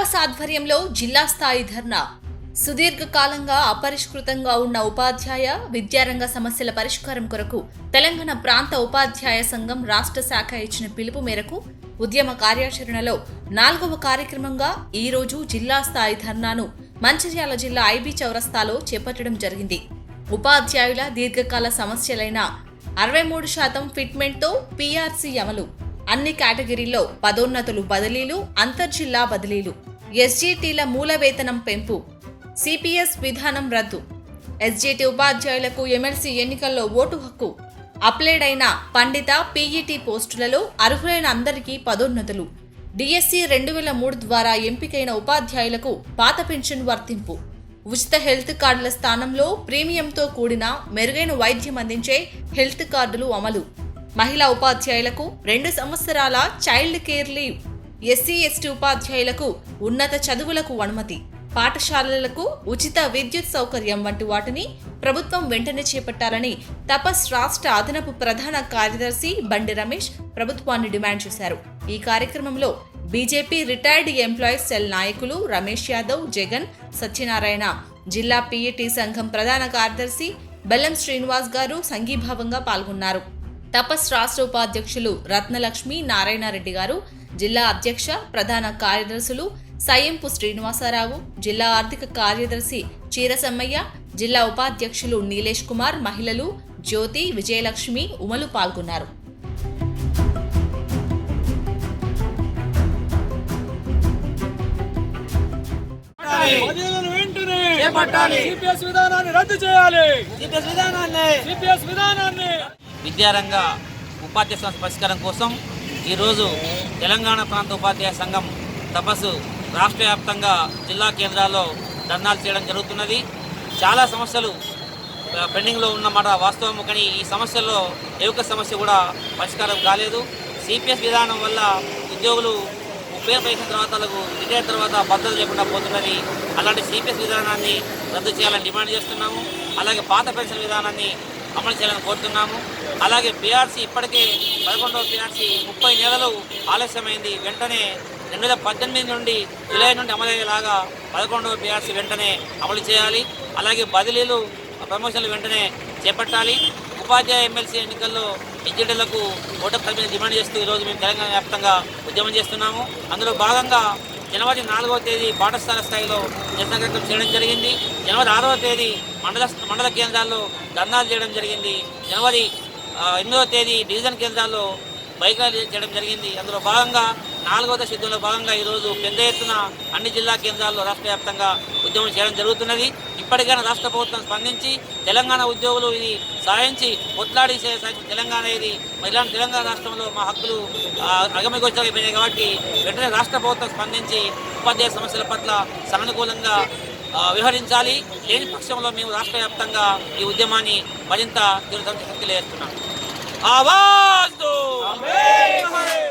ఆధ్వర్యంలో జిల్లా స్థాయి ధర్నా. సుదీర్ఘకాలంగా అపరిష్కృతంగా ఉన్న ఉపాధ్యాయ విద్యారంగ సమస్యల పరిష్కారం కొరకు తెలంగాణ ప్రాంత ఉపాధ్యాయ సంఘం రాష్ట్ర శాఖ ఇచ్చిన పిలుపు మేరకు ఉద్యమ కార్యాచరణలో నాలుగవ కార్యక్రమంగా ఈ రోజు జిల్లా స్థాయి ధర్నాను మంచిర్యాల జిల్లా ఐబీ చౌరస్తాలో చేపట్టడం జరిగింది. ఉపాధ్యాయుల దీర్ఘకాల సమస్యలైన అరవై మూడు శాతం ఫిట్మెంట్తో పీఆర్సీ అమలు. అన్ని కేటగిరీల్లో పదోన్నతులు బదిలీలు అంతర్జిల్లా బదిలీలు. ఎస్జీటీల మూల వేతనం పెంపు. సిపిఎస్ విధానం రద్దు. ఎస్జీటీ ఉపాధ్యాయులకు ఎమ్మెల్సీ ఎన్నికల్లో ఓటు హక్కు. అప్లైడ్ అయిన పండిత పీఈటీ పోస్టులలో అర్హులైన అందరికీ పదోన్నతులు. డిఎస్సి రెండు వేల మూడు ద్వారా ఎంపికైన ఉపాధ్యాయులకు పాత పెన్షన్ వర్తింపు. ఉచిత హెల్త్ కార్డుల స్థానంలో ప్రీమియంతో కూడిన మెరుగైన వైద్యం అందించే హెల్త్ కార్డులు అమలు. మహిళా ఉపాధ్యాయులకు రెండు సంవత్సరాల child care leave. SC ST ఉపాధ్యాయులకు ఉన్నత చదువులకు అనుమతి పాఠశాలలకు ఉచిత విద్యుత్ సౌకర్యం వంటి వాటిని ప్రభుత్వం వెంటనే చేపట్టాలని తపస్ రాష్ట్ర అదనపు ప్రధాన కార్యదర్శి బండి రమేష్ ప్రభుత్వాన్ని డిమాండ్ చేశారు. ఈ కార్యక్రమంలో బీజేపీ రిటైర్డ్ ఎంప్లాయీస్ సెల్ నాయకులు రమేష్ యాదవ్ జగన్ సత్యనారాయణ జిల్లా పీఈటీ సంఘం ప్రధాన కార్యదర్శి బెల్లం శ్రీనివాస్ గారు సంఘీభావంగా పాల్గొన్నారు. తపస్ రాష్ట్ర ఉపాధ్యక్షులు రత్నలక్ష్మి నారాయణారెడ్డి గారు జిల్లా అధ్యక్ష ప్రధాన కార్యదర్శులు సయ్యంపు శ్రీనివాసరావు జిల్లా ఆర్థిక కార్యదర్శి చీరసమ్మయ్య జిల్లా ఉపాధ్యక్షులు నీలేష్ కుమార్ మహిళలు జ్యోతి విజయలక్ష్మి ఉమలు పాల్గొన్నారు. రద్దు చేయాలి. విద్యారంగ ఉపాధ్యాయ సమస్య పరిష్కారం కోసం ఈరోజు తెలంగాణ ప్రాంత ఉపాధ్యాయ సంఘం తపస్సు రాష్ట్ర వ్యాప్తంగా జిల్లా కేంద్రాల్లో ధర్నాలు చేయడం జరుగుతున్నది. చాలా సమస్యలు పెండింగ్లో ఉన్నమాట వాస్తవం కానీ ఈ సమస్యల్లో ఏ ఒక్క సమస్య కూడా పరిష్కారం కాలేదు. సిపిఎస్ విధానం వల్ల ఉద్యోగులు ముప్పై పైన తర్వాత రిటైర్ తర్వాత భద్రత లేకుండా పోతున్నది. అలాంటి సిపిఎస్ విధానాన్ని రద్దు చేయాలని డిమాండ్ చేస్తున్నాము. అలాగే పాత పెన్షన్ విధానాన్ని అమలు చేయాలని కోరుతున్నాము. అలాగే బీఆర్సీ ఇప్పటికే పదకొండవ పీఆర్సీ ముప్పై నెలలు ఆలస్యమైంది. వెంటనే రెండు వేల పద్దెనిమిది నుండి జూలై నుండి అమలయ్యేలాగా పదకొండవ బీఆర్సీ వెంటనే అమలు చేయాలి. అలాగే బదిలీలు ప్రమోషన్లు వెంటనే చేపట్టాలి. ఉపాధ్యాయ ఎమ్మెల్సీ ఎన్నికల్లో ఎగ్జిట్లకు ఓటర్ కల్పన డిమాండ్ చేస్తూ ఈరోజు మేము తెలంగాణ వ్యాప్తంగా ఉద్యమం చేస్తున్నాము. అందులో భాగంగా జనవరి నాలుగవ తేదీ పాఠశాల స్థాయిలో నిరసన కార్యక్రమం చేయడం జరిగింది. జనవరి ఆరవ తేదీ మండల మండల కేంద్రాల్లో ధర్నాలు చేయడం జరిగింది. జనవరి ఎనిమిదవ తేదీ డివిజన్ కేంద్రాల్లో బైక్ ర్యాలీ చేయడం జరిగింది. అందులో భాగంగా నాలుగవ దశ యుద్ధంలో భాగంగా ఈరోజు పెద్ద ఎత్తున అన్ని జిల్లా కేంద్రాల్లో రాష్ట్ర వ్యాప్తంగా ఉద్యమం చేయడం జరుగుతున్నది. ఇప్పటికైనా రాష్ట్ర ప్రభుత్వం స్పందించి తెలంగాణ ఉద్యోగులు ఇది సాధించి కొట్లాడి తెలంగాణ ఇది మహిళా ఇలాంటి తెలంగాణ రాష్ట్రంలో మా హక్కులు అగమగోచరైపోయినాయి కాబట్టి వెంటనే రాష్ట్ర ప్రభుత్వం స్పందించి ఉపాధ్యాయ సమస్యల పట్ల సానుకూలంగా వ్యవహరించాలి. లేని పక్షంలో మేము రాష్ట్ర వ్యాప్తంగా ఈ ఉద్యమాన్ని మరింత తీవ్రతరం శక్తి లేస్తున్నాం ¡Abasto! ¡Amén!